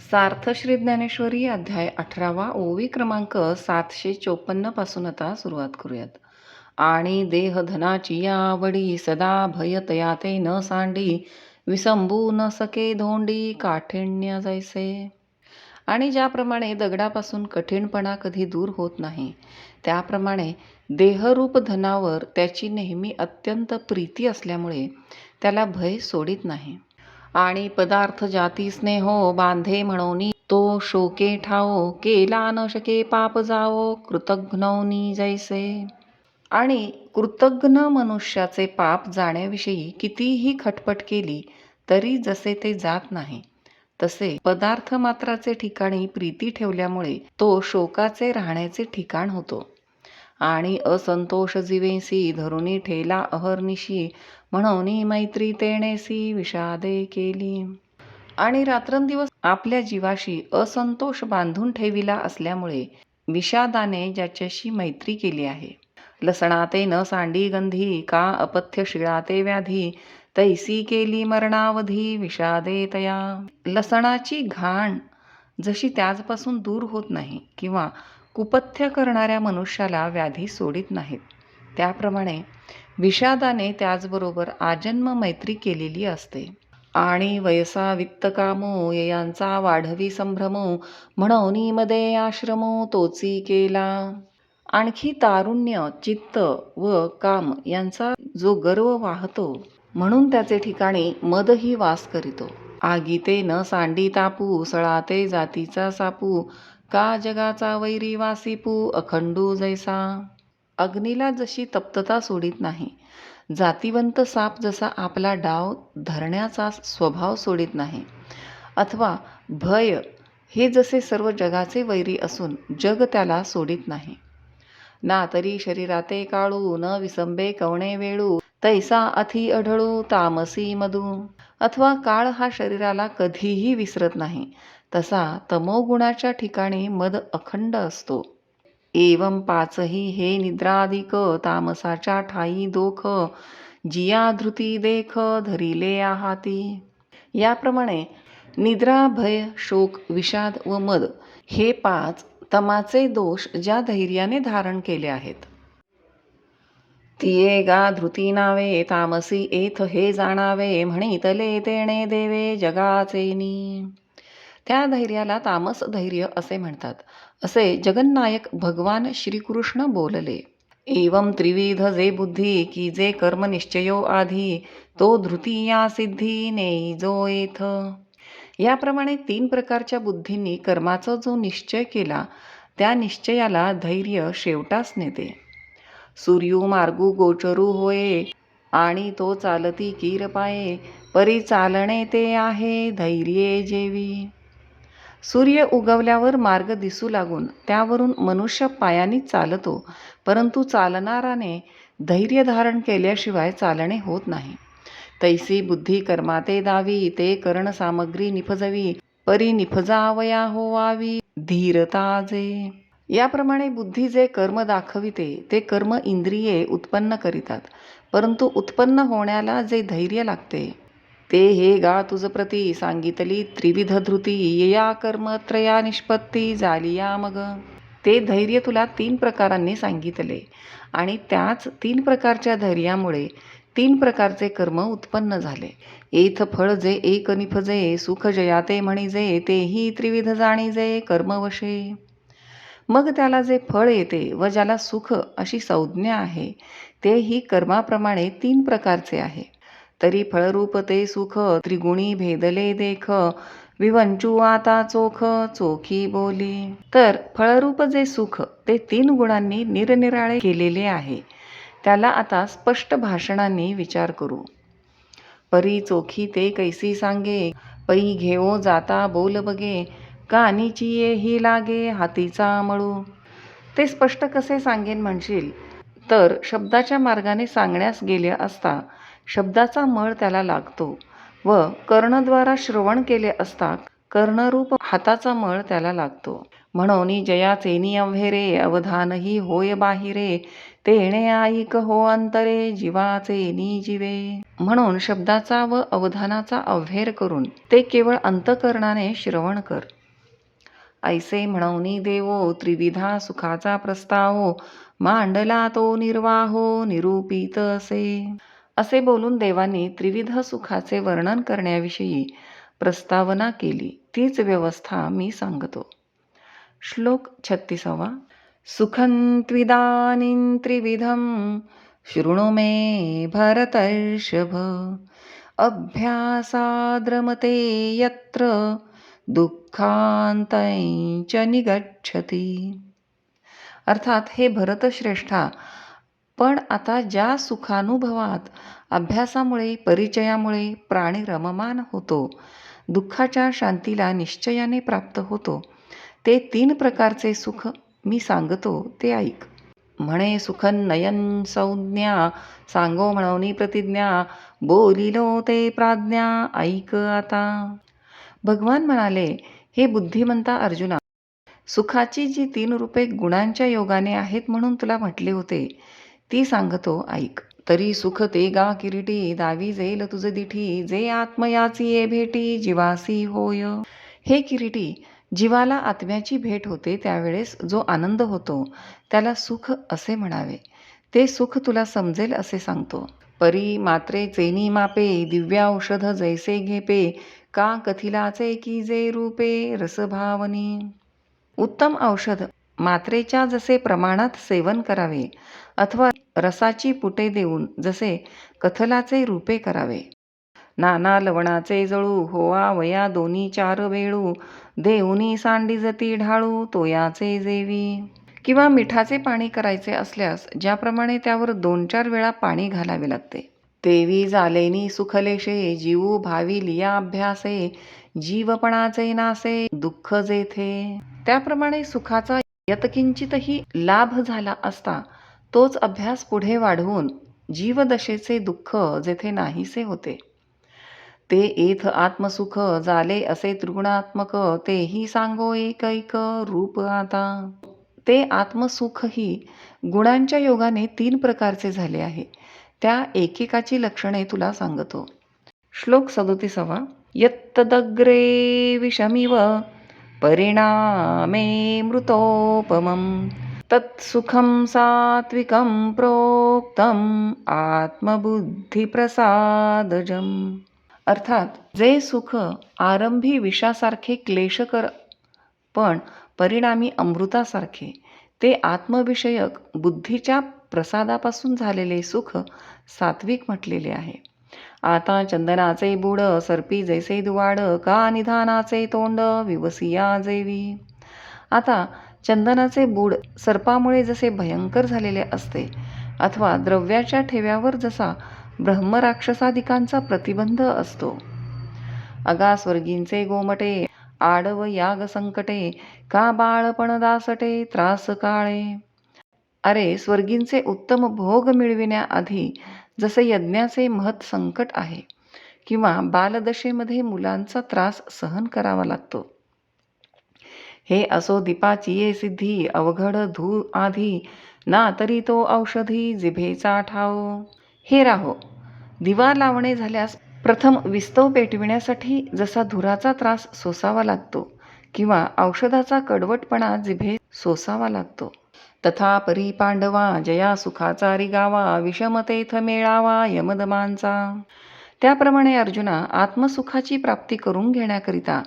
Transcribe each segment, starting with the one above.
सार्थश्री ज्ञानेश्वरी अध्याय अठरावा ओवी क्रमांक सातशे चोपन्नपासून आता सुरुवात करूयात. आणि देहधनाची या आवडी सदा भयतया ते न सांडी विसंबू न सके धोंडी काठिण्य जायचे आणि ज्याप्रमाणे दगडापासून कठीणपणा कधी दूर होत नाही त्याप्रमाणे देहरूप धनावर त्याची नेहमी अत्यंत प्रीती असल्यामुळे त्याला भय सोडित नाही. आणि पदार्थ जाती स्नेहो बांधे म्हणोनी तो शोके ठाओ केला न शके पाप जावो कृतघ्नौनी जैसे. आणि कृतघ्न मनुष्याचे पाप जाण्याविषयी कितीही खटपट केली तरी जसे ते जात नाही तसे पदार्थ मात्राचे ठिकाणी प्रीती ठेवल्यामुळे तो शोकाचे राहण्याचे ठिकाण होतो. आणि असंतोष जीवेसी धरुणी ठेला अहर्निशी म्हणून मैत्री तेणेसी विषादे केली. आणि रात्रंदिवस आपल्या जीवाशी असंतोष बांधून ठेविला असल्यामुळे विषादाने ज्याच्याशी मैत्री केली आहे. लसणाते न सांडी गंधी का अपथ्य शिळाते व्याधी तैसी केली मरणावधी विषादे तया. लसणाची घाण जशी त्याचपासून दूर होत नाही किंवा कुपथ्य करणाऱ्या मनुष्याला व्याधी सोडित नाहीत. त्याप्रमाणे विषादाने त्याचबरोबर आजन्म मैत्री केलेली असते. आणि वयसा वित्तकामो यांचा वाढवी संभ्रमो म्हणूनिमध्ये आश्रमो तोची केला. आणखी तारुण्य चित्त व काम यांचा जो गर्व वाहतो म्हणून त्याचे ठिकाणी मदही वास करीतो. आगीते न सांडी तापू सळाते जातीचा सापू का जगाचा वैरी वासिपू अखंडू जैसा. अग्नीला जशी तप्तता सोडित नाही जातीवंत साप जसा आपला डाव धरण्याचा स्वभाव सोडित नाही अथवा भय हे जसे सर्व जगाचे वैरी असून जग त्याला सोडित नाही. ना तरी शरीराते काळू न विसंबे कवणे वेळू तैसा अथी अढळू तामसी मधू. अथवा काळ हा शरीराला कधीही विसरत नाही तसा तमोगुणाच्या ठिकाणी मद अखंड असतो. एवं पाचही हे निद्राधिक तामसाच्या ठाई दोख जिया धृती देख धरिले आहाती. याप्रमाणे निद्रा भय शोक विषाद व मद हे पाच तमाचे दोष ज्या धैर्याने धारण केले आहेत. तिये गा धृती नावे तामसी एथ हे जाणावे म्हणितले तेणे देवे जगाचेनी त्या धैर्याला तामस धैर्य असे म्हणतात. असे जगन्नायक भगवान श्रीकृष्ण बोलले. एवं त्रिविध जे बुद्धी की जे कर्म निश्चयो आधी तो धृतीया सिद्धी नेई जो येथ याप्रमाणे तीन प्रकारच्या बुद्धींनी कर्माचा जो निश्चय केला त्या निश्चयाला धैर्य शेवटास नेते. सूर्यू मार्गू गोचरू होये आणि तो चालती कीर पाये परी चालणे ते आहे धैर्ये जेवी. सूर्य उगवल्यावर मार्ग दिसू लागून त्यावरून मनुष्य पायाने चालतो परंतु चालणाराने धैर्य धारण केल्याशिवाय चालणे होत नाही. तैसी बुद्धी कर्माते दावी ते कर्ण सामग्री निफजवी परी निफजावया होवावी धीरताजे याप्रमाणे बुद्धी जे कर्म दाखविते ते कर्म इंद्रिये उत्पन्न करीतात परंतु उत्पन्न होण्याला जे धैर्य लागते ते हे गा तुझ प्रती. सांगितली त्रिविध धृती. या कर्म त्रया निष्पत्ती झालिया मग. ते धैर्य तुला तीन प्रकारांनी सांगितले. आणि त्याच तीन प्रकारच्या धैर्यामुळे तीन प्रकारचे कर्म उत्पन्न झाले. एथ फळ जे एक निफजे सुख जयाते म्हणिजे तेही त्रिविध जाणीजे कर्मवशे मग त्याला जे फळ येते व ज्याला सुख अशी संज्ञा आहे तेही कर्माप्रमाणे तीन प्रकारचे आहे. तरी फळरूप ते सुख त्रिगुणी भेदले देख. विवंचू आता चोख चोखी बोली. तर फळरूप जे सुख ते तीन गुणांनी निरनिराळे केलेले आहे. त्याला आता स्पष्ट भाषणांनी विचार करू. परी चोखी ते कैसी सांगे पै घेओ जाता बोल बगे. कानीची ही लागे हातीचा मळू. ते स्पष्ट कसे सांगेन म्हणशील? तर शब्दाच्या मार्गाने सांगण्यास गेले असता शब्दाचा मळ त्याला लागतो व कर्णद्वारा श्रवण केले असता कर्णरूप हाताचा मळ त्याला लागतो. म्हणून जयाचे अव्हेरे अवधानही होय बाहिरे तेणे ऐक हो अंतरे जीवाचे जीवे म्हणून शब्दाचा व अवधानाचा अव्हेर करून ते केवळ अंतकरणाने श्रवण कर. ऐसे म्हणवनी देवो त्रिविधा सुखाचा प्रस्तावो मांडला तो निर्वाहो निरूपित असे. असे बोलून देवाने त्रिविध सुखाचे वर्णन करण्याविषयी प्रस्तावना केली. तीच व्यवस्था मी सांगतो. श्लोक छत्तीसावा. सुखं त्रिविधं शृणु मे भरतर्षभ. अभ्यासाद्रमते यत्र दुःखांतैच निगच्छति. अर्थात हे भरतश्रेष्ठा पण आता ज्या सुखानुभवात अभ्यासामुळे परिचयामुळे प्राणी रममान होतो दुःखाच्या शांतीला निश्चयाने प्राप्त होतो ते तीन प्रकारचे सुख मी सांगतो ते ऐक. म्हणे सुखन नयन संज्ञा सांगो म्हणवनी प्रतिज्ञा बोलिलो ते प्राज्ञा ऐक आता. भगवान म्हणाले हे बुद्धिमंता अर्जुना सुखाची जी तीन रूपे गुणांच्या योगाने आहेत म्हणून तुला म्हटले होते ती सांगतो ऐक तरी सुख ते गा किरीटी दावी जेल तुझ दिठी जे आत्मयाची ये भेटी जीवासी होय. हे किरीटी जीवाला आत्म्याची भेट होते त्यावेळेस जो आनंद होतो त्याला सुख असे म्हणावे. ते सुख तुला समजेल असे सांगतो. परी मात्रे चेनी मापे दिव्या औषध जैसे घेपे का कथिलाचे की जे रूपे रसभावनी. उत्तम औषध मात्रेच्या जसे प्रमाणात सेवन करावे अथवा रसाची पुटे देऊन जसे कथलाचे रूपे करावे. नाना लवणाचे जळू होवा वया दोन्ही चार वेळू देऊनी सांडीजती ढाळू तोयाचे जेवी. किंवा मिठाचे पाणी करायचे असल्यास ज्याप्रमाणे त्यावर दोन चार वेळा पाणी घालावे लागते. तेवी जालेनी सुखलेशे जीवू भावी लिया अभ्यासे जीवपणाचे नासे दुःख जेथे. त्याप्रमाणे सुखाचा यतकिंचितही लाभ झाला असता तोच अभ्यास पुढे वाढवून जीवदशेचे दुःख जेथे नाहीसे होते. ते एथ आत्मसुख झाले असे त्रिगुणात्मक तेही सांगो एक एक रूप आता. ते आत्मसुखही गुणांच्या योगाने तीन प्रकारचे झाले आहे. त्या एकेकाची लक्षणे तुला सांगतो. श्लोक सदोतीसावा. यत्तदग्रे विषमिव. परिणामे मृतोपमं तत्सुखं सात्विकं प्रोक्तम आत्मबुद्धिप्रसादजम्। अर्थात जे सुख आरंभी विषासारखे क्लेशकर पण परिणामी अमृतासारखे ते आत्मविषयक बुद्धीच्या प्रसादापासून झालेले सुख सात्विक म्हटलेले आहे. आता चंदनाचे बुड सर्पी जैसे दुवाड का निधानाचे तोंड विवसिया जेवी. आता चंदनाचे बूड सर्पामुळे जसे भयंकर झालेले असते अथवा द्रव्याच्या ठेव्यावर जसा ब्रह्मराक्षसादिकांचा प्रतिबंध असतो. अगा स्वर्गींचे गोमटे आडव याग संकटे का बाळपण दासटे त्रास काळे अरे स्वर्गींचे उत्तम भोग मिळविण्याआधी जसे यज्ञाचे महत् संकट आहे किंवा बालदशेमध्ये मुलांचा त्रास सहन करावा लागतो. हे असो दीपाचिये सिद्धी अवघड धू आधी ना तरी तो औषधी जिभेचा ठाव. हे राहो दिवा लावणे झाल्यास प्रथम विस्तव पेटविण्यासाठी जसा धुराचा त्रास सोसावा लागतो किंवा औषधाचा कडवटपणा जिभे सोसावा लागतो. तथा परी पांडवा जया सुखाचा रिगावा विषमतेथ मेळावा यमदमांचा. त्याप्रमाणे अर्जुना आत्मसुखाची प्राप्ती करून घेण्याकरिता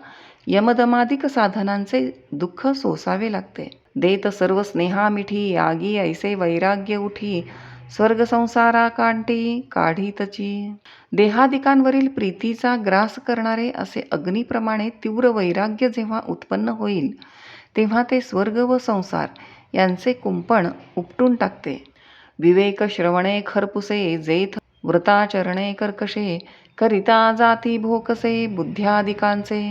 यमदमादिक साधनांचे दुःख सोसावे लागते. देत सर्व स्नेहा मिठी आगी ऐसे वैराग्य उठी स्वर्ग संसारा कांटी काढीतची. देहादिकांवरील प्रीतीचा ग्रास करणारे असे अग्निप्रमाणे तीव्र वैराग्य जेव्हा उत्पन्न होईल तेव्हा ते स्वर्ग व संसार यांचे कुंपण उपटून टाकते. विवेक श्रवणे खरपुसे जेथ व्रताचरणे कर्कशे करिता जाती भोकसे बुद्ध्यादिकांचे.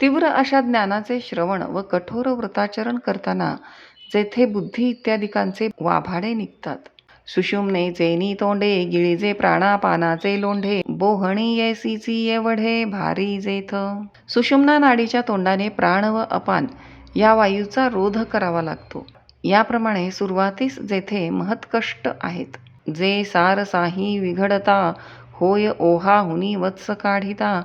तीव्र अशा ज्ञानाचे श्रवण व कठोर व्रताचरण करताना जेथे बुद्धी इत्यादिकांचे वाभाडे निघतात. सुषुम्ने जेनी तोंडे गिळीजे प्राणापानाचे लोंढे बोहणी येसीची येवढे भारी जेथ. सुषुम्ना नाडीच्या तोंडाने प्राण व अपान या वायूचा रोध करावा लागतो. याप्रमाणे सुरुवातीस जेथे महत्कष्ट आहेत जे सारसाही विघडता होय ओहा हुनी वत्स काढिता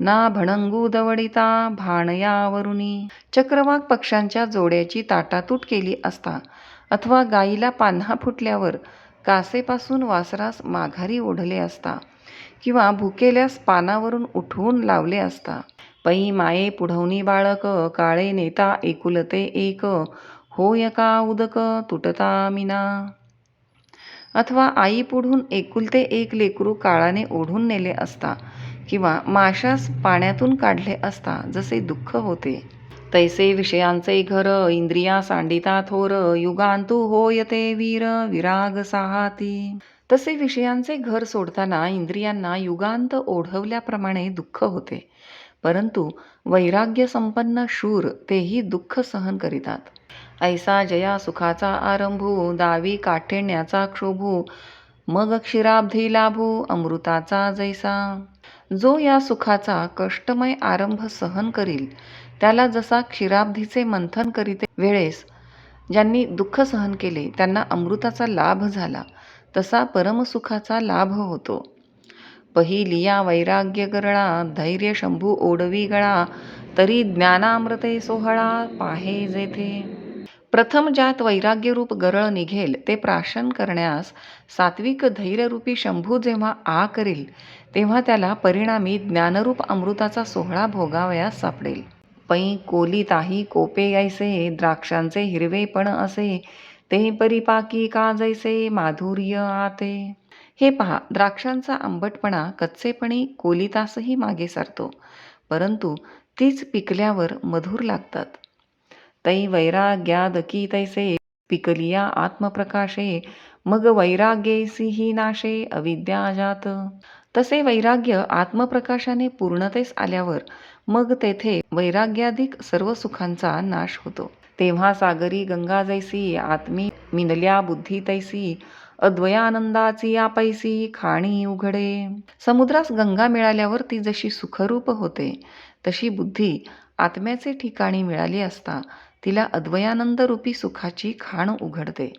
ना भणंगू दवडिता भाणयावरुनी. चक्रवाक पक्ष्यांच्या जोड्याची ताटातूट केली असता अथवा गाईला पान्हा फुटल्यावर कासेपासून वासरास माघारी ओढले असता किंवा भुकेल्यास पानावरून उठवून लावले असता. पै माये पुढवणी बाळक काळे नेता एकुलते एक होय का उदक तुटता मिना? अथवा आई पुढून एकुलते एक लेकरू काळाने ओढून नेले असता किंवा माशास पाण्यातून काढले असता जसे दुःख होते. तैसे विषयांचे घर इंद्रिया सांडिता थोर युगांतू होय ते वीर विराग साहाती. तसे विषयांचे घर सोडताना इंद्रियांना युगांत ओढवल्याप्रमाणे दुःख होते. परंतु वैराग्य संपन्न शूर तेही दुःख सहन करीतात. ऐसा जया सुखाचा आरंभू दावी काठिण्याचा क्षोभू मग क्षीराब्धी लाभू अमृताचा जैसा. जो या सुखाचा कष्टमय आरंभ सहन करील त्याला जसा क्षीराब्धीचे मंथन करीते वेळेस ज्यांनी दुःख सहन केले त्यांना अमृताचा लाभ झाला तसा परमसुखाचा लाभ होतो. पहिलिया वैराग्य गरळा धैर्य शंभू ओडवी गळा तरी ज्ञानामृते सोहळा पाहे जेथे. प्रथम ज्यात वैराग्यरूप गरळ निघेल ते प्राशन करण्यास सात्विक धैर्यरूपी शंभू जेव्हा आ करील तेव्हा त्याला परिणामी ज्ञानरूप अमृताचा सोहळा भोगावयास सापडेल. पै कोलिताही कोपे यायसे द्राक्षांचे हिरवेपण असे ते परिपाकी का जैसे माधुर्य आते. हे पहा द्राक्षांचा आंबटपणा कच्चेपणी कोलितासही मागे सारतो परंतु तीच पिकल्यावर मधुर लागतात. तै वैराग्यादकी तैसे पिकलिया आत्मप्रकाशे मग वैराग्येसीही नाशे अविद्याजात तसे वैराग्य आत्मप्रकाशाने पूर्णतेस आल्यावर मग तेथे वैराग्याधिक सर्व सुखांचा नाश होतो. तेव्हा सागरी गंगा जैसी आत्मी मिनल्या बुद्धी तैसी अद्वयानंदाची आपैसी खाणी उघडे। समुद्रास गंगा मिळाल्यावर ती जशी सुखरूप होते तशी बुद्धी आत्म्याचे ठिकाणी मिळाली असता तिला अद्वयानंद रूपी सुखाची खाण उघडते.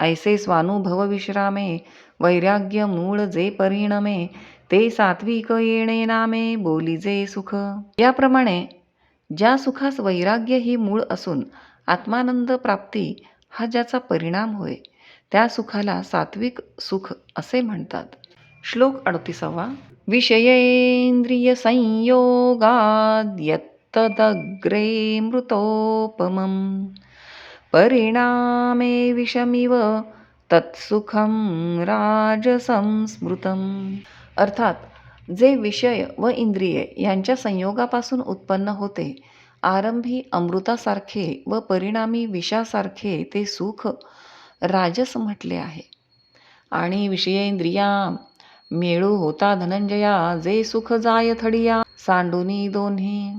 ऐसे स्वानुभव विश्रामे वैराग्य मूळ जे परिणमे ते सात्विक येणे नामे बोलीजे सुख. याप्रमाणे ज्या सुखास वैराग्य ही मूळ असून आत्मानंद प्राप्ती हा ज्याचा परिणाम होय त्या सुखाला सात्विक सुख असे म्हणतात. श्लोक अडतीसावा. विषयेंद्रिय संयोगाद तदग्रे मृतोपमं परिणामे विषमिव तत्सुखं राजसंस्मृतम्। अर्थात जे विषय व इंद्रिये यांच्या संयोगापासून उत्पन्न होते आरंभी अमृतासारखे व परिणामी विषासारखे ते सुख राजस म्हटले आहे. आणि विषयेंद्रिया मेळू होता धनंजया जे सुख जाय थडिया सांडुनी दोन्ही.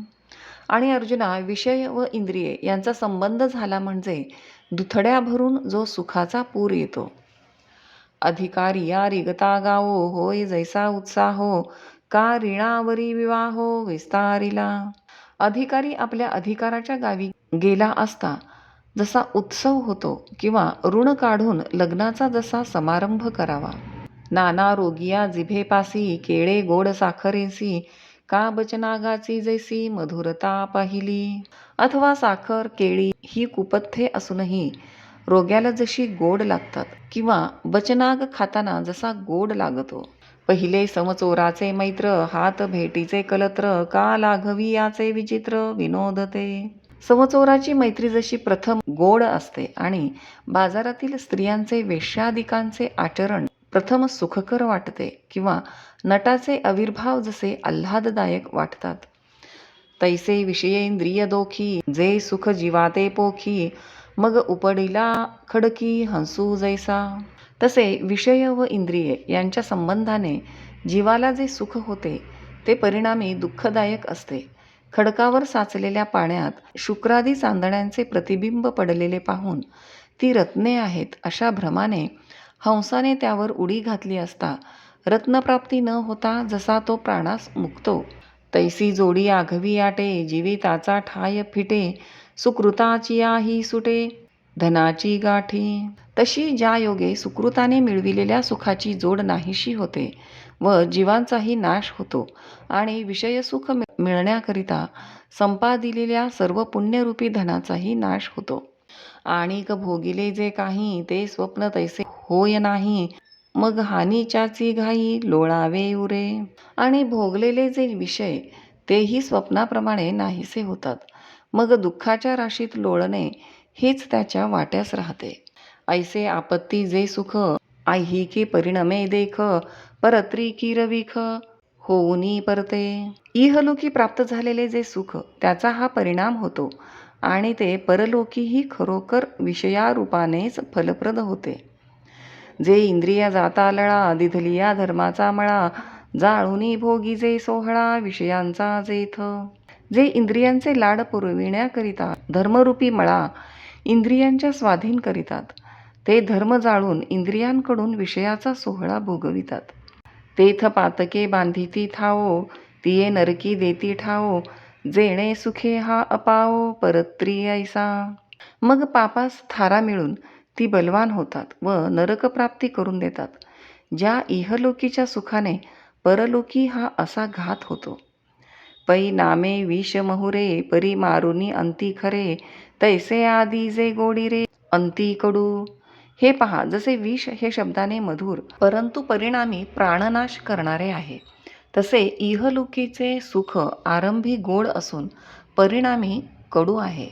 आणि अर्जुना विषय व इंद्रिये यांचा संबंध झाला म्हणजे दुथड्या भरून जो सुखाचा पूर येतो. अधिकारिया रिगता गावो होय जैसा उत्साहो का रिणावरी विवाहो विस्तारिला. अधिकारी आपल्या अधिकाराच्या गावी गेला असता जसा उत्सव होतो किंवा ऋण काढून लग्नाचा जसा समारंभ करावा. नाना रोगिया जिभेपासी केळे गोड साखरेसी का बचनागाची जैसी मधुरता पाहिली. अथवा साखर केळी ही कुपथ्ये असूनही रोग्याला जशी गोड लागतात किंवा बचनाग खाताना जसा गोड लागतो. पहिले समचोराचे मैत्र हात भेटीचे कलत्र का लाघवी याचे विचित्र विनोदते समचोराची मैत्री जशी प्रथम गोड असते आणि बाजारातील स्त्रियांचे वेश्यादिकांचे आचरण प्रथम सुखकर वाटते किंवा नटाचे आविर्भाव जसे आल्हाददायक वाटतात. तैसे विषयेंद्रिय दोखी जे सुख जीवाते पोखी मग उपडिला खडकी हंसू जैसा. तसे विषय व इंद्रिये यांच्या संबंधाने जीवाला जे सुख होते ते परिणामी दुःखदायक असते. खडकावर साचलेल्या पाण्यात शुक्रादी चांदण्यांचे प्रतिबिंब पडलेले पाहून ती रत्ने आहेत अशा भ्रमाने हंसाने त्यावर उडी घातली असता रत्नप्राप्ती न होता जसा तो प्राणास मुक्तो. तैसी जोडी आघवी आटे जीविताचा ठाय फिटे सुकृताची ही सुटे धनाची गाठी. तशी ज्या योगे सुकृताने मिळविलेल्या सुखाची जोड नाहीशी होते व जीवांचाही नाश होतो आणि विषयसुख मिळण्याकरिता संपादिलेल्या सर्व पुण्यरूपी धनाचाही नाश होतो. आणि भोगिले जे काही ते स्वप्न तैसे होय नाही. मग हानीच्याची घाई लोळावे उरे. आणि भोगलेले जे विषय तेही स्वप्नाप्रमाणे नाहीसे होतात. मग दुःखाच्या राशीत लोळणे हेच त्याच्या वाट्यास राहते. ऐसे आपत्ती जे सुख ऐहिके परिणमे देख परत्री किरविख होऊनी परते. इहलुकी प्राप्त झालेले जे सुख त्याचा हा परिणाम होतो. आणि ते परलोकीही खरोखर विषयारूपानेच फलप्रद होते. जे इंद्रिया जाता लळा दिधलिया धर्माचा मळा जाळुनी भोगी जे सोहळा विषयांचा जेथ. जे इंद्रियांचे लाड पुरविण्याकरिता धर्मरूपी मळा इंद्रियांच्या स्वाधीन करीतात ते धर्म जाळून इंद्रियांकडून विषयाचा सोहळा भोगवितात. तेथ पातके बांधिती थाओ तिये नरकी देती ठाओ जेणे सुखे हा अपाओ परत्री ऐसा. मग पापास थारा मिळून ती बलवान होतात व नरकप्राप्ती करून देतात. ज्या इहलोकीच्या सुखाने परलोकी हा असा घात होतो. पै नामे विष महुरे परी मारुनी अंती खरे तैसे आदी जे गोडी रे अंती कडू. हे पहा जसे विष हे शब्दाने मधुर परंतु परिणामी प्राणनाश करणारे आहे. तसे इहलुकीचे सुख आरंभी गोड असून परिणामी कडू आहे.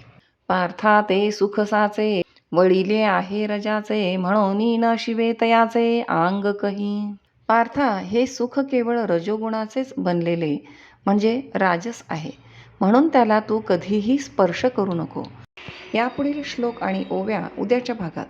पार्था ते सुखसाचे वळिले आहे रजाचे म्हणून न शिवे तयाचे आंग कही. पार्था हे सुख केवळ रजोगुणाचेच बनलेले म्हणजे राजस आहे. म्हणून त्याला तू कधीही स्पर्श करू नको. यापुढील श्लोक आणि ओव्या उद्याच्या भागात.